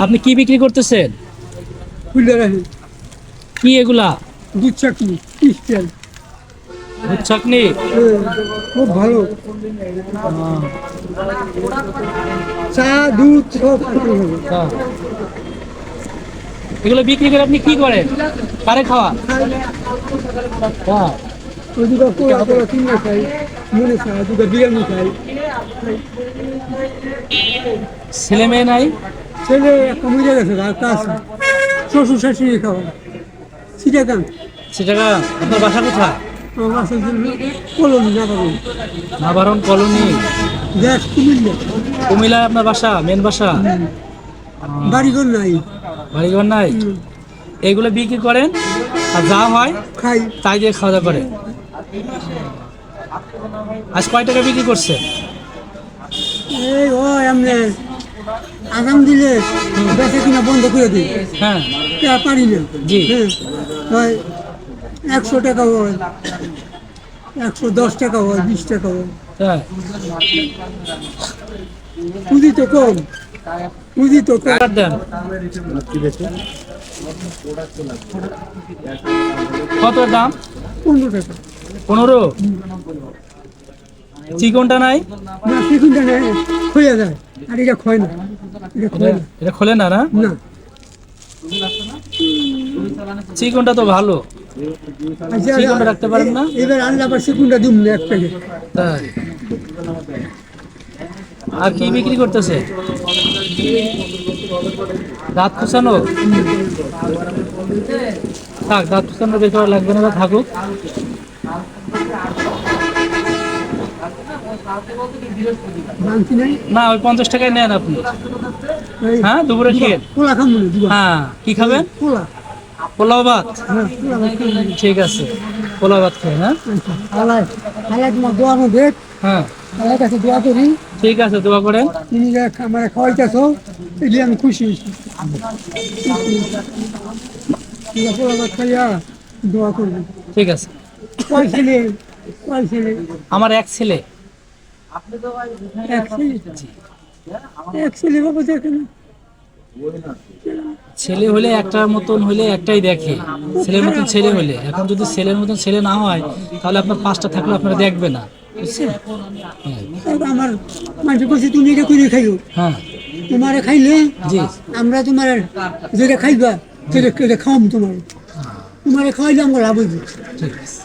আপনি কি বিক্রি করতেছেন? কি এগুলা? দুধ ক্রিস্টাল দুধ চাকনি খুব ভালো। চা দুধ সব। হ্যাঁ। এগুলো বিক্রি করে আপনি কি করেন? কারে খাওয়া হ্যাঁ। দুটো পোড়া পোড়া কিনে খাই মনে খাই দুটো বিরিয়ানি খাই। ছেলে মেয়ে নাই? ছেলে একটা মরে গেছে আর কাজ শ্বশুর শাশুড়ি খাওয়া। সিটাগান সেটা আপনার বাসা কোথায়? আমার বাসার জন্য কলমি না পাবো নাবারণ কলোনি। গ্যাস কুমিল্লা। কুমিল্লায় আপনার বাসা মেন বাসা? বাড়িঘর নাই। বাড়িঘর নাই? এগুলো বিক্রি করেন? আর যা হয় খাই। তাই দিয়ে খাওয়া দাওয়া করে আজ কয় টাকা বিক্রি করছে এই ও এমনি আগাম দিলে বেচা কিনা বন্ধ করে দিই। হ্যাঁ। তা পারি না। জি। হ্যাঁ একশো টাকা হয় একশো দশ টাকা হয় বিশ টাকা হয়। হ্যাঁ। পুঁজি তো কম পুঁজি তো কম। কত দাম? পনেরো টাকা। পনেরো? চিকনটা নাই? না সেখানটা নেই খয়ে যায়। আর এটা খয় না। এটা খোলে না। না না? চিকনটা তো ভালো। আচ্ছা, সেখানটা রাখতে পারেন না? এবার আনলে আবার সেকুন্ডা দিম না এক প্যাকেট। তাই। আর কি বিক্রি করতেছে? দাঁত খুসানো থাক দাঁত বের করা লাগবে না থাকুক। না ওই পঞ্চাশ টাকায় নেন আপনি। হ্যাঁ দুপুরে খেয়ে। হ্যাঁ কি খাবেন? পোলাও ভাত। হ্যাঁ। ঠিক আছে পোলাও ভাত খেয়ে হ্যাঁ? আচ্ছা হ্যাঁ। আলাই কাছে দোয়া করি। ঠিক আছে দোয়া করেন। তুমি আমার খাওয়াইতেছো এগুলি আমি খুশি হয়েছি। ঠিক আছে পোলা ভাত খাইয়া দোয়া করবি। ঠিক আছে। কয় ছেলে? কয় ছেলে? আমার এক ছেলে। ছেলে। হলে একটার মতন হলে একটাই দেখে। ছেলের মতন ছেলে হলে। এখন যদি ছেলের মতন ছেলে না হয় তাহলে আপনার পাঁচটা থাকলে আপনারা দেখবে না। বুঝছেন? আমার তুমি এটা করে খাইও। হ্যাঁ। তোমারে খাইলে জি। আমরা তোমার যেটা খাইবা সেটা সেটা খাওয়াম তোমার। তোমারে খাওয়াইলে আমার লাভ হইবে। ঠিক আছে।